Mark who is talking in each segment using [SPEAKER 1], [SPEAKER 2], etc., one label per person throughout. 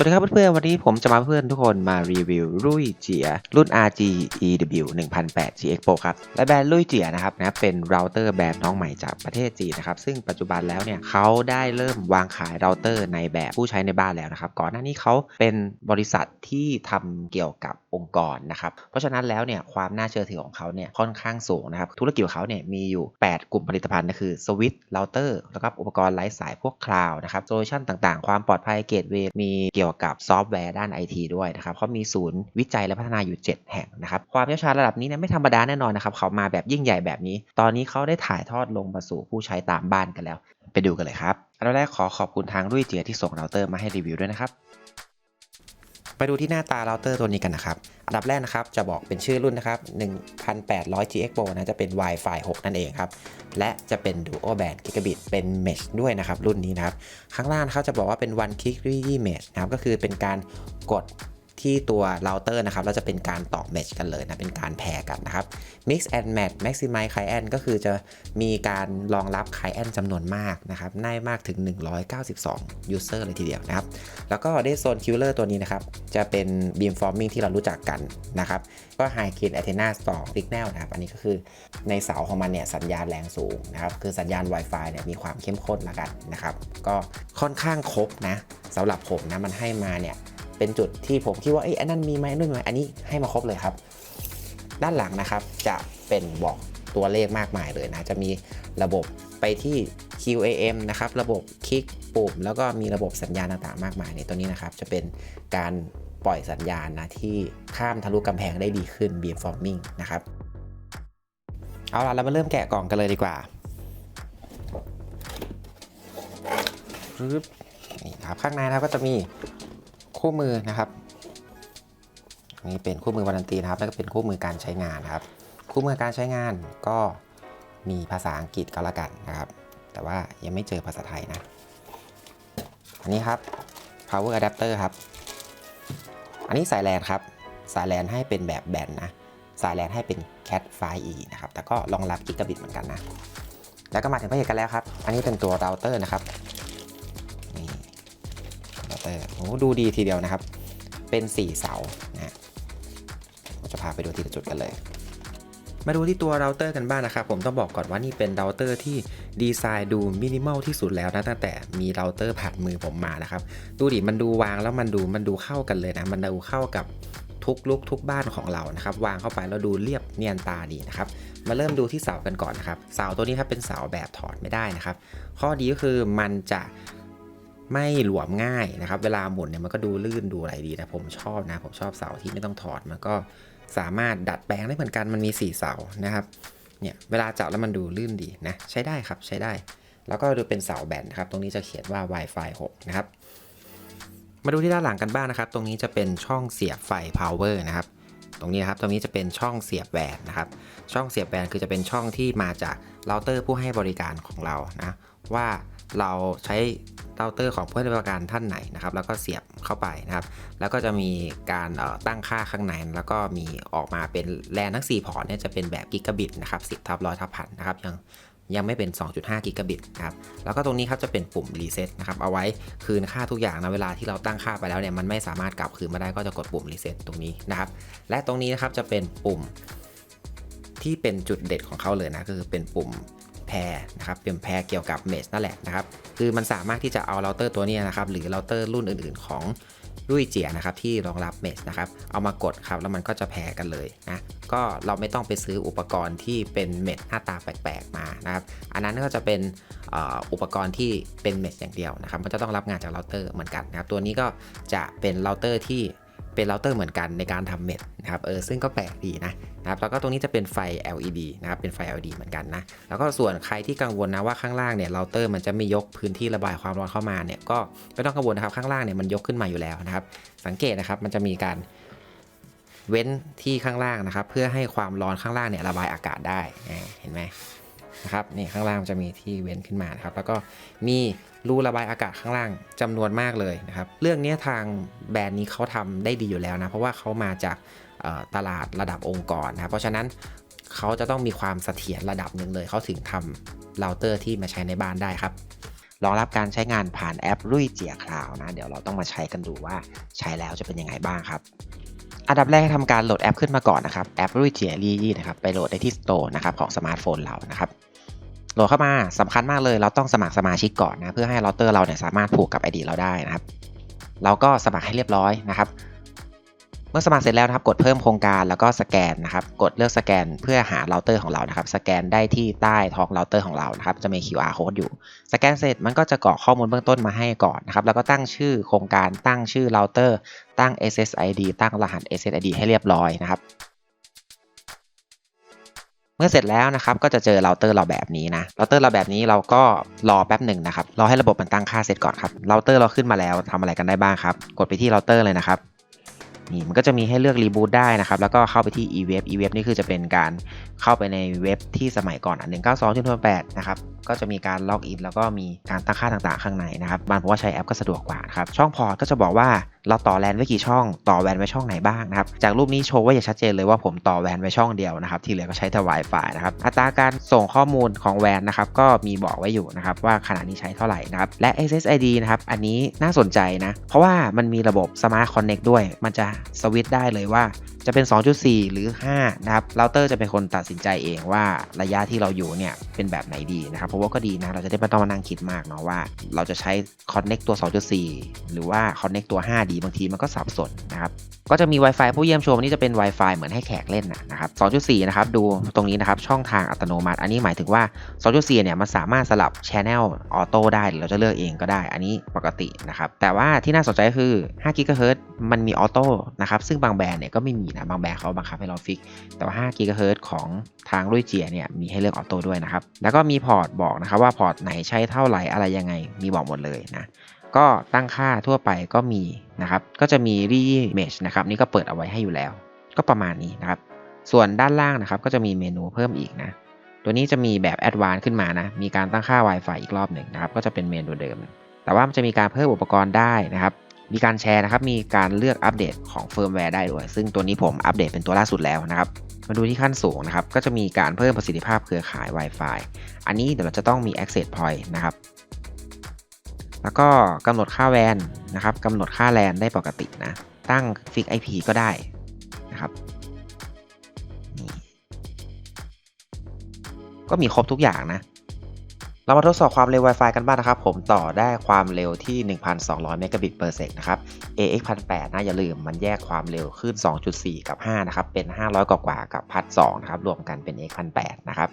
[SPEAKER 1] วัสดีครับเพื่อนๆ วันนี้ผมจะมาเพื่อนทุกคนมารีวิวรุ่ยเจีย รุ่น RG EW 1008 GX Pro ครับ และแบรนด์รุ่ยเจียนะครับนะเป็นเราเตอร์แบรนด์น้องใหม่จากประเทศจีนนะครับ ซึ่งปัจจุบันแล้วเนี่ยเขาได้เริ่มวางขายเราเตอร์ในแบบผู้ใช้ในบ้านแล้วนะครับ ก่อนหน้านี้เขาเป็นบริษัทที่ทำเกี่ยวกับองค์กรนะครับ เพราะฉะนั้นแล้วเนี่ยความน่าเชื่อถือของเขาเนี่ยค่อนข้างสูงนะครับ ธุรกิจของเขาเนี่ยมีอยู่ 8 กลุ่มผลิตภัณฑ์นะคือสวิตช์เราเตอร์แล้วก็อุปกรณ์ไร้สายพวกคลาวนะครับโซลูชันต่างๆ ความปลอดภัยเกตเวย์มีเกี่ยวกับซอฟต์แวร์ด้าน IT ด้วยนะครับเขามีศูนย์วิจัยและพัฒนาอยู่ 7 แห่งนะครับความเชี่ยวชาญระดับนี้เนี่ยไม่ธรรมดาแน่นอนนะครับเขามาแบบยิ่งใหญ่แบบนี้ ตอนนี้เขาได้ถ่ายทอดลงมาสู่ผู้ใช้ตามบ้านกันแล้ว ไปดูกันเลยครับอันแรกขอขอบคุณทางรุ่ยเจียที่ส่งเราเตอร์มาให้รีวิวด้วยนะครับ ไปดูที่หน้าตาเราเตอร์ตัวนี้กันนะครับ อันดับแรกนะครับ จะบอกเป็นชื่อรุ่นนะครับ1800 GX Pro นะ จะเป็น Wi-Fi 6 นั่นเองครับ และจะเป็น Dual Band Gigabit เป็น Mesh ด้วยนะครับ รุ่นนี้นะครับ ข้างล่างเขาจะบอกว่าเป็น One Click Ready Mesh นะครับ ก็คือเป็นการกด ที่ตัวเราเตอร์นะครับแล้วจะเป็นการต่อ Mesh กันเลยนะเป็นการแพร์กันนะครับ Mix and Match Maximize Client ก็คือจะมีการรองรับ Client จำนวนมากนะครับได้มากถึง 192 User เลยทีเดียวนะครับ แล้วก็ Dead Zone Killer ตัวนี้นะครับ จะเป็น Beamforming ที่เรารู้จักกันนะครับ ก็ High Gain Antenna 2 Signal นะครับ อันนี้ก็คือในเสาของมันเนี่ยสัญญาณแรงสูงนะครับ คือสัญญาณ Wi-Fi เนี่ยมีความเข้มข้นละกันนะครับ ก็ค่อนข้างครบนะสำหรับผมนะมันให้มาเนี่ย เป็นจุดที่ผมคิดว่าไอ้อันนั้นมีไหมนู่นมีไหมอันนี้ให้มาครบเลยครับ ด้านหลังนะครับจะเป็นบอกตัวเลขมากมายเลยนะ จะมีระบบไปที่ QAM นะครับ ระบบคลิกปุ่ม แล้วก็มีระบบสัญญาณต่างๆ มากมายในตัวนี้นะครับ จะเป็นการปล่อยสัญญาณนะ ที่ข้ามทะลุกำแพงได้ดีขึ้น beamforming นะครับ เอาล่ะ เรามาเริ่มแกะกล่องกันเลยดีกว่าปึ๊บนี่ครับข้างในนะก็จะมี คู่มือนะครับนี่เป็นคู่มือวารันตีนะครับแล้วก็เป็นคู่มือการใช้งานนะครับ คู่มือการใช้งานก็มีภาษาอังกฤษก็แล้วกันนะครับ แต่ว่ายังไม่เจอภาษาไทยนะอันนี้ครับ power adapter ครับ อันนี้สายแลนครับ สายแลนให้เป็นแบบแบนนะ สายแลนให้เป็น cat 5e นะครับ แต่ก็รองรับกิกะบิตเหมือนกันนะ แล้วก็มาถึงพระเอกกันแล้วครับ อันนี้เป็นตัวเราเตอร์นะครับ เตอร์โอ้ดูดีทีเดียวนะครับ เป็น 4 เสานะผมจะพาไปดูทีละจุดกันเลย มาดูที่ตัวเราเตอร์กันบ้างนะครับ ผมต้องบอกก่อนว่านี่เป็นเราเตอร์ที่ดีไซน์ดูมินิมอลที่สุดแล้วนะตั้งแต่มีเราเตอร์ผ่านมือผมมานะครับ ดูดิมันดูวางแล้วมันดูมันดูเข้ากันเลยนะ มันดูเข้ากับทุกลุกทุกบ้านของเรานะครับ วางเข้าไปแล้วดูเรียบเนียนตาดีนะครับ มาเริ่มดูที่เสากันก่อนนะครับ เสาตัวนี้ครับเป็นเสาแบบถอดไม่ได้นะครับ ข้อดีก็คือมันจะ ไม่หลวมง่ายนะครับ เวลาหมุนเนี่ยมันก็ดูลื่นดูอะไรดีนะผมชอบนะ ผมชอบเสาที่ไม่ต้องถอดมันก็สามารถดัดแปลงได้เหมือนกันมันมี 4 เสานะครับเนี่ยเวลาจับแล้วมันดูลื่นดีนะใช้ได้ครับใช้ได้ แล้วก็ดูเป็นเสาแบนนะครับ ตรงนี้จะเขียนว่า Wi-Fi 6 นะครับ มาดูที่ด้านหลังกันบ้างนะครับ ตรงนี้จะเป็นช่องเสียบไฟ power นะครับตรงนี้นครับตรงนี้จะเป็นช่องเสียบแวนนะครับ ช่องเสียบแวนคือจะเป็นช่องที่มาจากเราเตอร์ผู้ให้บริการของเรานะว่าเราใช้ เราเตอร์ของผู้ให้บริการท่านไหนนะครับ แล้วก็เสียบเข้าไปนะครับ แล้วก็จะมีการตั้งค่าข้างใน แล้วก็มีออกมาเป็นแลนทั้ง 4 พอร์ตเนี่ยจะเป็นแบบกิกะบิตนะครับ10ทับร้อยทับพันนะครับยังยังไม่เป็น 2.5 กิกะบิตนะครับ แล้วก็ตรงนี้ครับจะเป็นปุ่มรีเซ็ตนะครับ เอาไว้คืนค่าทุกอย่างนะเวลาที่เราตั้งค่าไปแล้วเนี่ยมันไม่สามารถกลับคืนมาได้ก็จะกดปุ่มรีเซ็ตตรงนี้นะครับ และตรงนี้นะครับจะเป็นปุ่มที่เป็นจุดเด็ดของเขาเลยนะคือเป็นปุ่ม แพรนะครับเป็นแพรเกี่ยวกับเมชนั่นแหละนะครับคือมันสามารถที่จะเอาเราเตอร์ตัวนี้นะครับหรือเราเตอร์รุ่นอื่นๆของรุ่ยเจียนะครับที่รองรับเมชนะครับเอามากดครับแล้วมันก็จะแพรกันเลยนะก็เราไม่ต้องไปซื้ออุปกรณ์ที่เป็นเม็ดหน้าตาแปลกๆมานะครับอันนั้นก็จะเป็นอุปกรณ์ที่เป็นเม็ดอย่างเดียวนะครับมันจะต้องรับงานจากเราเตอร์เหมือนกันนะครับตัวนี้ก็จะเป็นเราเตอร์ที่เป็นเราเตอร์เหมือนกันในการทำเม็ดนะครับเออซึ่งก็แปลกดีนะ นะครับแล้วก็ตรงนี้จะเป็นไฟ LED นะครับเป็นไฟ LED เหมือนกันนะแล้วก็ส่วนใครที่กังวลนะว่าข้างล่างเนี่ยเราเตอร์มันจะไม่ยกพื้นที่ระบายความร้อนเข้ามาเนี่ยก็ไม่ต้องกังวลนะครับข้างล่างเนี่ยมันยกขึ้นมาอยู่แล้วนะครับสังเกตนะครับมันจะมีการเว้นที่ข้างล่างนะครับ เพื่อให้ความร้อนข้างล่างเนี่ยระบายอากาศได้เห็นไหมนะครับนี่ข้างล่างจะมีที่เว้นขึ้นมานะครับ แล้วก็มีรูระบายอากาศข้างล่างจำนวนมากเลยนะครับ เรื่องนี้ทางแบรนด์นี้เขาทำได้ดีอยู่แล้วนะ เพราะว่าเขามาจาก ตลาดระดับองค์กรนะครับเพราะฉะนั้นเขาจะต้องมีความเสถียรระดับหนึ่งเลย เขาถึงทำเราเตอร์ที่มาใช้ในบ้านได้ครับรองรับการใช้งานผ่านแอปรุ่ยเจียคลาวนะเดี๋ยวเราต้องมาใช้กันดูว่าใช้แล้วจะเป็นยังไงบ้างครับ อันดับแรกให้ทำการโหลดแอปขึ้นมาก่อนนะครับแอปรุ่ยเจียรียี่นะครับไปโหลดได้ที่ Store นะครับของสมาร์ทโฟนเรานะครับโหลดเข้ามาสำคัญมากเลย เราต้องสมัครสมาชิกก่อนนะเพื่อให้เราเตอร์เราเนี่ยสามารถผูกกับ ID เราได้นะครับ เราก็สมัครให้เรียบร้อยนะครับ เมื่อสมัครเสร็จแล้วนะครับ กดเพิ่มโครงการแล้วก็สแกนนะครับ กดเลือกสแกนเพื่อหาเราเตอร์ของเรานะครับ สแกนได้ที่ใต้ท้องเราเตอร์ของเรานะครับ จะมี QR code อยู่ สแกนเสร็จมันก็จะกรอกข้อมูลเบื้องต้นมาให้ก่อนนะครับ แล้วก็ตั้งชื่อโครงการ ตั้งชื่อเราเตอร์ ตั้ง SSID ตั้งรหัส SSID ให้เรียบร้อยนะครับ เมื่อเสร็จแล้วนะครับ ก็จะเจอเราเตอร์เราแบบนี้นะ เราเตอร์เราแบบนี้เราก็รอแป๊บหนึ่งนะครับ รอให้ระบบมันตั้งค่าเสร็จก่อนครับ เราเตอร์เราขึ้นมาแล้วทำอะไรกันได้บ้างครับ กดไปที่เราเตอร์เลยนะครับ นี่มันก็จะมีให้เลือกรีบูตได้นะครับ แล้วก็เข้าไปที่ e-web e-web นี่คือจะเป็นการเข้าไปในเว็บที่สมัยก่อนอะ192.8นะครับ ก็จะมีการล็อกอินแล้วก็มีการตั้งค่าต่างๆ ข้างในนะครับบางผมว่าใช้แอปก็สะดวกกว่าครับ ช่องพอร์ตก็จะบอกว่า เราต่อแลนไว้กี่ช่อง ต่อแวนไว้ช่องไหนบ้างนะครับ จากรูปนี้โชว์ไว้อย่างชัดเจนเลยว่าผมต่อแวนไว้ช่องเดียวนะครับ ที่เหลือก็ใช้แต่ Wi-Fi นะครับ อัตราการส่งข้อมูลของแวนนะครับก็มีบอกไว้อยู่นะครับว่าขณะนี้ใช้เท่าไหร่นะครับ และ SSID นะครับ อันนี้น่าสนใจนะ เพราะว่ามันมีระบบ Smart Connect ด้วย มันจะสวิตช์ได้เลยว่า จะเป็น 2.4 หรือ 5 นะครับเราเตอร์จะเป็นคนตัดสินใจเองว่าระยะที่เราอยู่เนี่ยเป็นแบบไหนดีนะครับเพราะว่าก็ดีนะเราจะได้ไม่ต้องมานั่งคิดมากเนาะว่าเราจะใช้ Connect ตัว 2.4 หรือว่า Connect ตัว 5 ดีบางทีมันก็สับสนนะครับก็จะมี Wi-Fi ผู้เยี่ยมชมนี่จะเป็น Wi-Fi เหมือนให้แขกเล่นนะครับ 2.4 นะครับ ดูตรงนี้นะครับ ช่องทางอัตโนมัติ อันนี้หมายถึงว่า 2.4 เนี่ย มันสามารถสลับ Channel Auto ได้หรือเราจะเลือกเองก็ได้ อันนี้ปกตินะครับ แต่ว่าที่น่าสนใจคือ5 GHz มันมีออโต้นะครับ ซึ่งบางแบรนด์เนี่ยก็ไม่มีนะบางแบรนด์เขาบังคับให้เราฟิก แต่ว่า5 GHz ของทางรุ่ยเจียเนี่ยมีให้เลือกออโต้ด้วยนะครับ แล้วก็มีพอร์ตบอกนะครับว่าพอร์ตไหนใช้เท่าไหร่อะไรยังไงมีบอกหมดเลยนะก็ตั้งค่าทั่วไปก็มีนะครับ ก็จะมี r e m e s h นะครับนี่ก็เปิดเอาไว้ให้อยู่แล้ว ก็ประมาณนี้นะครับ ส่วนด้านล่างนะครับก็จะมีเมนูเพิ่มอีกนะ ตัวนี้จะมีแบบ Advanced ขึ้นมานะ มีการตั้งค่า Wi-Fi อีกรอบหนึ่งนะครับ ก็จะเป็นเมนูเดิม แต่ว่ามันจะมีการเพิ่มอุปกรณ์ได้นะครับ มีการแชร์นะครับ มีการเลือกอัปเดตของเฟิร์มแวร์ได้ด้วย ซึ่งตัวนี้ผมอัปเดตเป็นตัวล่าสุดแล้วนะครับ มาดูที่ขั้นสูงนะครับ ก็จะมีการเพิ่มประสิทธิภาพเครือข่าย Wi-Fi อันนี้เดี๋ยวเราจะต้องมี Access Point นะครับ แล้วก็กำหนดค่าแวนนะครับกำหนดค่าแลนได้ปกตินะ ตั้งฟิก IP ก็ได้นะครับก็มีครบทุกอย่างนะ เรามาทดสอบความเร็ว Wi-Fi กันบ้างนะครับ ผมต่อได้ความเร็วที่ 1,200 Mbps per sec นะครับ AX 1,800นะอย่าลืมมันแยกความเร็วขึ้น 2.4 กับ 5 นะครับ เป็น 500 กว่ากับพัด2นะครับ รวมกันเป็น AX 1,800นะครับ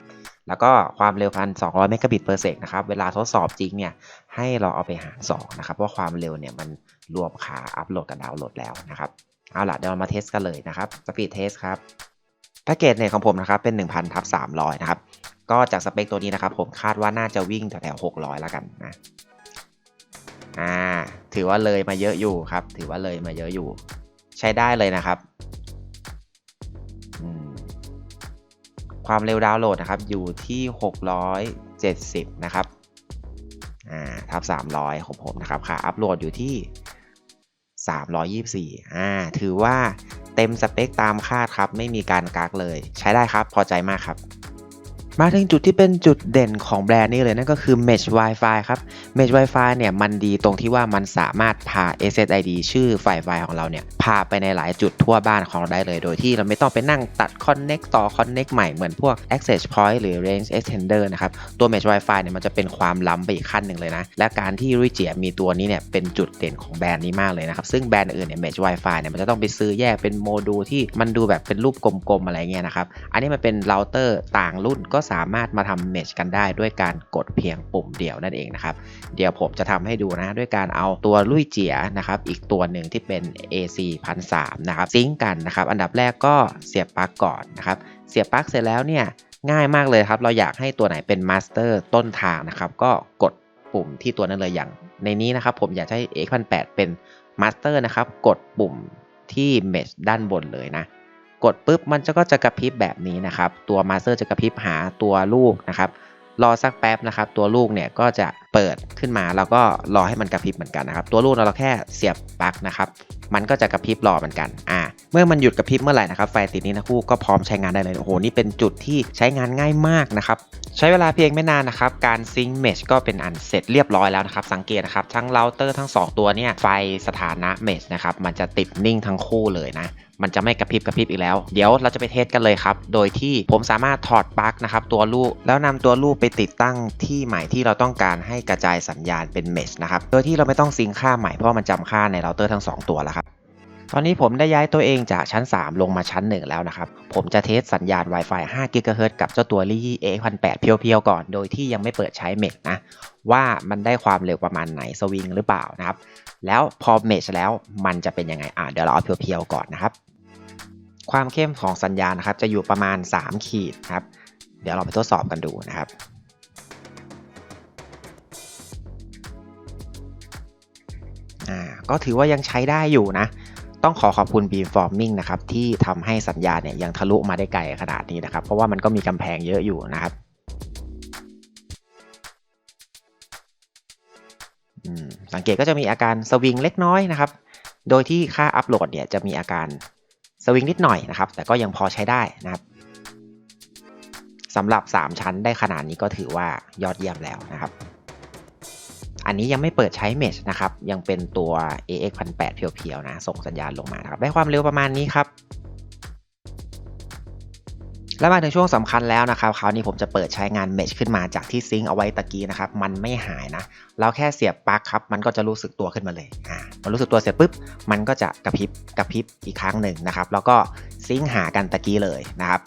[SPEAKER 1] แล้วก็ความเร็ว 1,200 Mbps per sec นะครับ เวลาทดสอบจริงเนี่ย ให้เราเอาไปหาร 2 นะครับ เพราะความเร็วเนี่ยมันรวมขาอัพโหลดกับดาวน์โหลดแล้วนะครับ เอาล่ะเดี๋ยวเรามาเทสกันเลยนะครับสปีดเทสครับแพ็กเกจเนี่ยของผมนะครับเป็น 1,000ทับ300 นะครับ ก็จากสเปคตัวนี้นะครับ ผมคาดว่าน่าจะวิ่งแถวๆ600 แล้วกันนะอ่าถือว่าเลยมาเยอะอยู่ครับ ถือว่าเลยมาเยอะอยู่ ใช้ได้เลยนะครับ ความเร็วดาวน์โหลดนะครับ อยู่ที่ 670 นะครับอ่าทับ 300 ของผมนะครับค่าอัพโหลดอยู่ที่ 324อ่าถือว่าเต็มสเปคตามคาดครับ ไม่มีการกักเลย ใช้ได้ครับ พอใจมากครับ มาถึงจุดที่เป็นจุดเด่นของแบรนด์นี้เลยนั่นก็คือ Mesh Wi-Fi ครับ Mesh Wi-Fi เนี่ยมันดีตรงที่ว่ามันสามารถพา SSID ชื่อไฟไฟของเราเนี่ยพาไปในหลายจุดทั่วบ้านของเราได้เลย โดยที่เราไม่ต้องไปนั่งตัด Connect ต่อ Connect ใหม่เหมือนพวก Access Point หรือ Range Extender นะครับ ตัว Mesh Wi-Fi เนี่ยมันจะเป็นความล้ำไปอีกขั้นหนึ่งเลยนะ และการที่ริเจียมีตัวนี้เนี่ยเป็นจุดเด่นของแบรนด์นี้มากเลยนะครับ ซึ่งแบรนด์อื่นเนี่ย Mesh Wi-Fi เนี่ยมันจะต้องไปซื้อแยกเป็นโมดูลที่มันดูแบบเป็นรูปกลมๆอะไรเงี้ยนะครับ อันนี้มันเป็นเราเตอร์ต่างรุ่นก็สามารถมาทำเมชกันได้ด้วยการกดเพียงปุ่มเดียวนั่นเองนะครับเดี๋ยวผมจะทำให้ดูนะด้วยการเอาตัวลุยเจียนะครับอีกตัวหนึ่งที่เป็น AC 1003นะครับซิงก์กันนะครับอันดับแรกก็เสียบปลั๊กก่อนนะครับเสียบปลั๊กเสร็จแล้วเนี่ยง่ายมากเลยครับ เราอยากให้ตัวไหนเป็นมาสเตอร์ต้นทางนะครับ ก็กดปุ่มที่ตัวนั้นเลยอย่าง ในนี้นะครับผมอยากให้ X 1 8เป็นมาสเตอร์นะครับ กดปุ่มที่เมชด้านบนเลยนะ กดปุ๊บมันจะก็จะกระพริบแบบนี้นะครับ ตัวมาสเตอร์จะกระพริบหาตัวลูกนะครับ รอสักแป๊บนะครับ ตัวลูกเนี่ยก็จะเปิดขึ้นมาแล้วก็รอให้มันกระพริบเหมือนกันนะครับ ตัวลูกเราแค่เสียบปลั๊กนะครับ มันก็จะกระพริบรอเหมือนกันอ่าเมื่อมันหยุดกระพริบเมื่อไหร่นะครับไฟติดนี้นะคู่ก็พร้อมใช้งานได้เลยโอ้โหนี่เป็นจุดที่ใช้งานง่ายมากนะครับใช้เวลาเพียงไม่นานนะครับ การซิงค์เมชก็เป็นอันเสร็จเรียบร้อยแล้วนะครับ สังเกตนะครับ ทั้งเราเตอร์ทั้ง 2 ตัวเนี่ยไฟสถานะเมชนะครับ มันจะติดนิ่งทั้งคู่เลยนะ มันจะไม่กระพริบกระพริบอีกแล้ว เดี๋ยวเราจะไปเทสกันเลยครับ โดยที่ผมสามารถถอดปลั๊กนะครับตัวลูก แล้วนำตัวลูกไปติดตั้งที่ใหม่ที่เราต้องการให้กระจายสัญญาณเป็นเมชนะครับ โดยที่เราไม่ต้องซิงค่าใหม่เพราะมันจำค่าในเราเตอร์ทั้งสองตัวแล้วครับ ตอนนี้ผมได้ย้ายตัวเองจากชั้น 3 ลงมาชั้น 1 แล้วนะครับ ผมจะเทสสัญญาณ Wi-Fi 5 GHz กับเจ้าตัวลี่ A1008 เพียวๆก่อน โดยที่ยังไม่เปิดใช้เมชนะว่ามันได้ความเร็วประมาณไหนสวิงหรือเปล่านะครับ แล้วพอเมชแล้วมันจะเป็นยังไงอะเดี๋ยวเราเอาเพียวๆก่อนนะครับ ความเข้มของสัญญาณนะครับจะอยู่ประมาณ 3 ขีดครับ เดี๋ยวเราไปทดสอบกันดูนะครับอ่าก็ถือว่ายังใช้ได้อยู่นะ ต้องขอขอบคุณ Beamforming นะครับที่ทำให้สัญญาณเนี่ยยังทะลุมาได้ไกลขนาดนี้นะครับ เพราะว่ามันก็มีกำแพงเยอะอยู่นะครับสังเกตก็จะมีอาการสวิงเล็กน้อยนะครับ โดยที่ค่าอัปโหลดเนี่ยจะมีอาการ สวิงนิดหน่อยนะครับ แต่ก็ยังพอใช้ได้นะครับสำหรับ 3 ชั้นได้ขนาดนี้ก็ถือว่ายอดเยี่ยมแล้วนะครับ อันนี้ยังไม่เปิดใช้เมชนะครับ ยังเป็นตัว AX 1 8เพียวๆนะ ส่งสัญญาณลงมานะครับ ได้ความเร็วประมาณนี้ครับ แล้วมาถึงช่วงสำคัญแล้วนะครับคราวนี้ผมจะเปิดใช้งานเมชขึ้นมาจากที่ซิงค์เอาไว้ตะกี้นะครับ มันไม่หายนะ เราแค่เสียบปลั๊กครับ มันก็จะรู้สึกตัวขึ้นมาเลย อ่ามันรู้สึกตัวเสร็จปุ๊บ มันก็จะกระพริบ กระพริบอีกครั้งหนึ่งนะครับ แล้วก็ซิงค์หากันตะกี้เลยนะครับ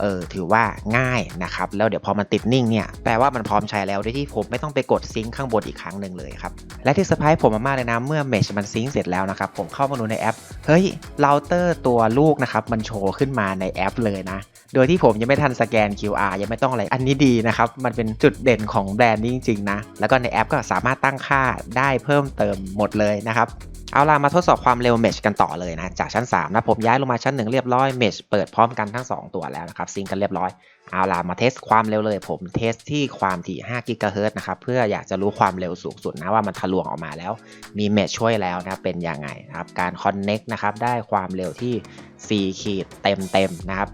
[SPEAKER 1] เออถือว่าง่ายนะครับ แล้วเดี๋ยวพอมันติดนิ่งเนี่ยแปลว่ามันพร้อมใช้แล้วโดยที่ผมไม่ต้องไปกดซิงค์ข้างบนอีกครั้งหนึ่งเลยครับ และที่เซอร์ไพรส์ผมมากๆเลยนะ เมื่อเมชมันซิงค์เสร็จแล้วนะครับ ผมเข้ามาดูในแอป เฮ้ยเราเตอร์ตัวลูกนะครับ มันโชว์ขึ้นมาในแอปเลยนะ โดยที่ผมยังไม่ทันสแกน QR ยังไม่ต้องอะไร อันนี้ดีนะครับ มันเป็นจุดเด่นของแบรนด์นี้จริงๆนะ แล้วก็ในแอปก็สามารถตั้งค่าได้เพิ่มเติมหมดเลยนะครับเอาล่ะมาทดสอบความเร็วเมชกันต่อเลยนะ จากชั้น3นะผมย้ายลงมาชั้น 1 เรียบร้อยเมชเปิดพร้อมกันทั้ง 2 ตัวแล้วนะครับซิงกันเรียบร้อย เอาล่ะมาเทสความเร็วเลยผมเทสที่ความถี่5 GHz นะครับเพื่ออยากจะรู้ความเร็วสูงสุดนะว่ามันทะลวงออกมาแล้ว มีเมชช่วยแล้วนะเป็นยังไงนะครับการคอนเน็กนะครับได้ความเร็วที่ 4 ขีดเต็มเต็มๆนะครับ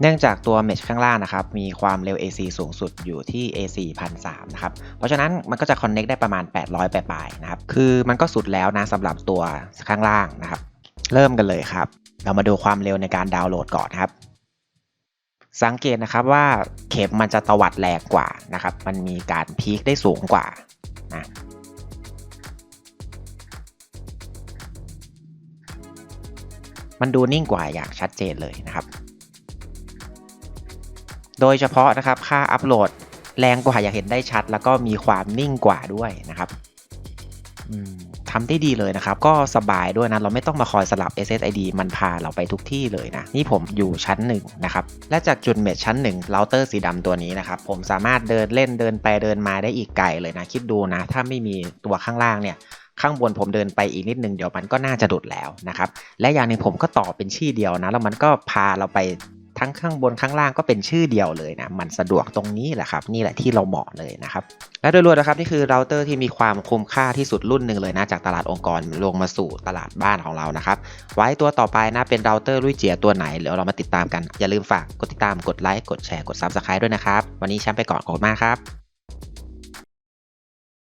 [SPEAKER 1] เนื่องจากตัวเมชข้างล่างนะครับมีความเร็ว AC สูงสุดอยู่ที่ AC 1,300นะครับเพราะฉะนั้นมันก็จะ Connect ได้ประมาณ 800ปลายๆนะครับคือมันก็สุดแล้วนะสำหรับตัวข้างล่างนะครับเริ่มกันเลยครับ เรามาดูความเร็วในการดาวน์โหลดก่อนครับ สังเกตนะครับว่าเข็มมันจะตวัดแรงกว่านะครับ มันมีการพีคได้สูงกว่านะมันดูนิ่งกว่าอย่างชัดเจนเลยนะครับ โดยเฉพาะนะครับค่าอัปโหลดแรงกว่าอย่างเห็นได้ชัด แล้วก็มีความนิ่งกว่าด้วยนะครับทำได้ดีเลยนะครับ ก็สบายด้วยนะ เราไม่ต้องมาคอยสลับ SSID มันพาเราไปทุกที่เลยนะ นี่ผมอยู่ชั้น1นนะครับ และจากจุดเมชชั้น1เราเตอร์สีดำตัวนี้นะครับ ผมสามารถเดินเล่นเดินไปเดินมาได้อีกไกลเลยนะ คิดดูนะ ถ้าไม่มีตัวข้างล่างเนี่ยข้างบนผมเดินไปอีกนิดนึงเดี๋ยวมันก็น่าจะดุดแล้วนะครับ และอย่างหนึ่งผมก็ต่อเป็นชื่เดียวนะ แล้วมันก็พาเราไป ทั้งข้างบนข้างล่างก็เป็นชื่อเดียวเลยนะ มันสะดวกตรงนี้แหละครับ นี่แหละที่เราเหมาะเลยนะครับ และโดยรวมนะครับนี่คือเราเตอร์ที่มีความคุ้มค่าที่สุดรุ่นหนึ่งเลยนะจากตลาดองค์กรลงมาสู่ตลาดบ้านของเรานะครับ ไว้ตัวต่อไปนะเป็นเราเตอร์รุ่ยเจียตัวไหนเดี๋ยวเรามาติดตามกัน อย่าลืมฝากกดติดตามกดไลค์กดแชร์กดซับสไครต์ด้วยนะครับ วันนี้แชมป์ไปก่อนขอบคุณมากครับ